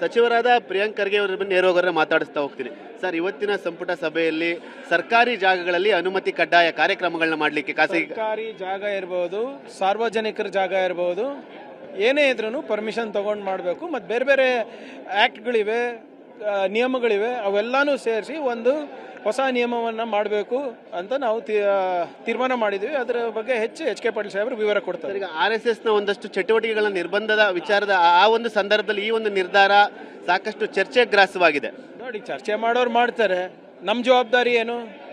ಸಚಿವರಾದ ಪ್ರಿಯಾಂಕ್ ಖರ್ಗೆ ಅವರ ನೇರವಾಗಿ ಮಾತಾಡಿಸ್ತಾ ಹೋಗ್ತೀನಿ. ಸರ್, ಇವತ್ತಿನ ಸಂಪುಟ ಸಭೆಯಲ್ಲಿ ಸರ್ಕಾರಿ ಜಾಗಗಳಲ್ಲಿ ಅನುಮತಿ ಕಡ್ಡಾಯ ಕಾರ್ಯಕ್ರಮಗಳನ್ನ ಮಾಡಲಿಕ್ಕೆ ಖಾಸಗಿ ಸರ್ಕಾರಿ ಜಾಗ ಇರಬಹುದು ಸಾರ್ವಜನಿಕರ ಜಾಗ ಇರಬಹುದು ಏನೇ ಇದ್ರೂ ಪರ್ಮಿಷನ್ ತೊಗೊಂಡು ಮಾಡಬೇಕು. ಮತ್ತು ಬೇರೆ ಬೇರೆ ಆ್ಯಕ್ಟ್ಗಳಿವೆ ನಿಯಮಗಳಿವೆ. ಅವೆಲ್ಲನೂ ಸೇರಿಸಿ ಒಂದು ಹೊಸ ನಿಯಮವನ್ನು ಮಾಡಬೇಕು ಅಂತ ನಾವು ತೀರ್ಮಾನ ಮಾಡಿದ್ವಿ. ಅದರ ಬಗ್ಗೆ ಹೆಚ್ಚು ಎಚ್ ಕೆ ಪಾಟೀಲ್ ಸಾಹೇಬರು ವಿವರ ಕೊಡ್ತಾರೆ. ಈಗ ಆರ್ ಎಸ್ ಎಸ್ನ ಒಂದಷ್ಟು ಚಟುವಟಿಕೆಗಳ ನಿರ್ಬಂಧದ ವಿಚಾರದ ಆ- ಆ ಒಂದು ಸಂದರ್ಭದಲ್ಲಿ ಈ ಒಂದು ನಿರ್ಧಾರ ಸಾಕಷ್ಟು ಚರ್ಚೆ ಗ್ರಾಸವಾಗಿದೆ ನೋಡಿ ಚರ್ಚೆ ಮಾಡೋರು ಮಾಡ್ತಾರೆ. ನಮ್ಮ ಜವಾಬ್ದಾರಿ ಏನು?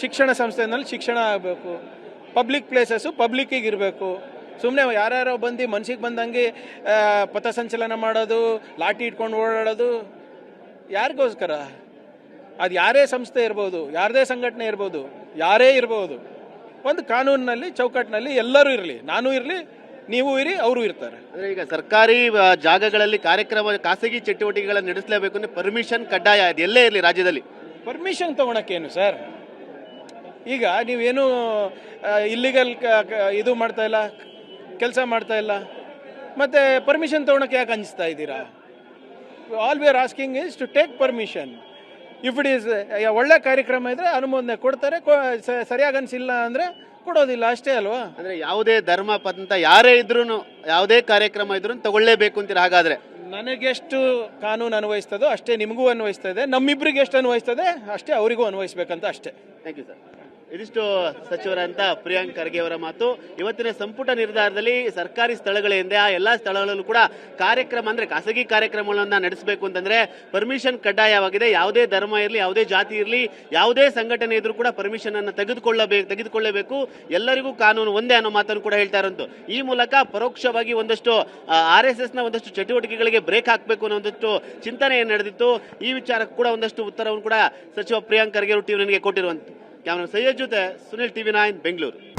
ಶಿಕ್ಷಣ ಸಂಸ್ಥೆನಲ್ಲಿ ಶಿಕ್ಷಣ ಆಗಬೇಕು. ಪಬ್ಲಿಕ್ ಪ್ಲೇಸಸ್ಸು ಪಬ್ಲಿಕ್ಕಿಗೆ ಇರಬೇಕು. ಸುಮ್ಮನೆ ಯಾರ್ಯಾರೋ ಬಂದು ಮನ್ಸಿಗೆ ಬಂದಂಗೆ ಪಥ ಪಥಸಂಚಲನ ಮಾಡೋದು ಲಾಠಿ ಇಟ್ಕೊಂಡು ಓಡಾಡೋದು ಯಾರಿಗೋಸ್ಕರ? ಅದು ಯಾರೇ ಸಂಸ್ಥೆ ಇರ್ಬೋದು ಯಾರದೇ ಸಂಘಟನೆ ಇರ್ಬೋದು ಯಾರೇ ಇರ್ಬೋದು ಒಂದು ಕಾನೂನಿನಲ್ಲಿ ಚೌಕಟ್ಟಿನಲ್ಲಿ ಎಲ್ಲರೂ ಇರಲಿ ನಾನು ಇರಲಿ ನೀವು ಇರಿ ಅವರು ಇರ್ತಾರೆ. ಅಂದರೆ ಈಗ ಸರ್ಕಾರಿ ಜಾಗಗಳಲ್ಲಿ ಕಾರ್ಯಕ್ರಮ ಖಾಸಗಿ ಚಟುವಟಿಕೆಗಳನ್ನು ನಡೆಸಲೇಬೇಕು ಅಂದರೆ ಪರ್ಮಿಷನ್ ಕಡ್ಡಾಯ ಅದು ಎಲ್ಲೇ ಇರಲಿ ರಾಜ್ಯದಲ್ಲಿ? ಪರ್ಮಿಷನ್ ತೊಗೊಳಕ್ಕೇನು ಸರ್? ಈಗ ನೀವೇನು ಇಲ್ಲಿಗಲ್ ಇದು ಮಾಡ್ತಾ ಇಲ್ಲ ಕೆಲಸ ಮಾಡ್ತಾ ಇಲ್ಲ. ಮತ್ತೆ ಪರ್ಮಿಷನ್ ತೊಗೊಳಕ್ಕೆ ಯಾಕೆ ಅನಿಸ್ತಾ ಇದ್ದೀರಾ? All we are asking is to take permission if it is ಒಳ್ಳೆ ಕಾರ್ಯಕ್ರಮ ಇದ್ರೆ ಅನುಮೋದನೆ ಕೊಡ್ತಾರೆ ಸರಿಯಾಗಿ ಅನಿಸಿಲ್ಲ ಅಂದರೆ ಕೊಡೋದಿಲ್ಲ ಅಷ್ಟೇ ಅಲ್ವಾ? ಅಂದ್ರೆ ಯಾವುದೇ ಧರ್ಮ ಪಂಥ ಯಾರೇ ಇದ್ರೂ ಯಾವುದೇ ಕಾರ್ಯಕ್ರಮ ಇದ್ರೂ ತಗೊಳ್ಳೇಬೇಕು ಅಂತೀರ ಹಾಗಾದ್ರೆ? ನನಗೆಷ್ಟು ಕಾನೂನು ಅನ್ವಯಿಸ್ತದೋ ಅಷ್ಟೇ ನಿಮಗೂ ಅನ್ವಯಿಸ್ತದೆ ನಮ್ಮಿಬ್ರಿಗೆ ಎಷ್ಟು ಅನ್ವಯಿಸ್ತದೆ ಅಷ್ಟೇ ಅವರಿಗೂ ಅನ್ವಯಿಸ್ಬೇಕಂತ ಅಷ್ಟೇ. ಥ್ಯಾಂಕ್ ಯು ಸರ್ ಇದಿಷ್ಟು ಸಚಿವರಂತ ಪ್ರಿಯಾಂಕ್ ಖರ್ಗೆ ಅವರ ಮಾತು. ಇವತ್ತಿನ ಸಂಪುಟ ನಿರ್ಧಾರದಲ್ಲಿ ಸರ್ಕಾರಿ ಸ್ಥಳಗಳಿಂದ ಆ ಎಲ್ಲಾ ಸ್ಥಳಗಳಲ್ಲೂ ಕೂಡ ಕಾರ್ಯಕ್ರಮ ಅಂದ್ರೆ ಖಾಸಗಿ ಕಾರ್ಯಕ್ರಮಗಳನ್ನ ನಡೆಸಬೇಕು ಅಂತಂದ್ರೆ ಪರ್ಮಿಷನ್ ಕಡ್ಡಾಯವಾಗಿದೆ. ಯಾವುದೇ ಧರ್ಮ ಇರಲಿ, ಯಾವುದೇ ಜಾತಿ ಇರಲಿ, ಯಾವುದೇ ಸಂಘಟನೆ ಇದ್ರೂ ಕೂಡ ಪರ್ಮಿಷನ್ ಅನ್ನು ತೆಗೆದುಕೊಳ್ಳಬೇಕು ತೆಗೆದುಕೊಳ್ಳಬೇಕು. ಎಲ್ಲರಿಗೂ ಕಾನೂನು ಒಂದೇ ಅನ್ನೋ ಮಾತನ್ನು ಕೂಡ ಹೇಳ್ತಾ ಇರೋದು ಈ ಮೂಲಕ ಪರೋಕ್ಷವಾಗಿ ಒಂದಷ್ಟು ಆರ್ ಎಸ್ ಎಸ್ನ ಒಂದಷ್ಟು ಚಟುವಟಿಕೆಗಳಿಗೆ ಬ್ರೇಕ್ ಹಾಕಬೇಕು ಅನ್ನೋ ಒಂದಷ್ಟು ಚಿಂತನೆ ನಡೆದಿತ್ತು. ಈ ವಿಚಾರಕ್ಕೆ ಕೂಡ ಒಂದಷ್ಟು ಉತ್ತರವನ್ನು ಕೂಡ ಸಚಿವ ಪ್ರಿಯಾಂಕ್ ಖರ್ಗೆ ಅವರು ನನಗೆ ಕೊಟ್ಟಿರುವಂತ ಕ್ಯಾಮ್ರಾ ಸೈಯದ್ ಜೊತೆ ಸುನಿಲ್ ಟಿವಿ ನೈನ್ ಬೆಂಗಳೂರು.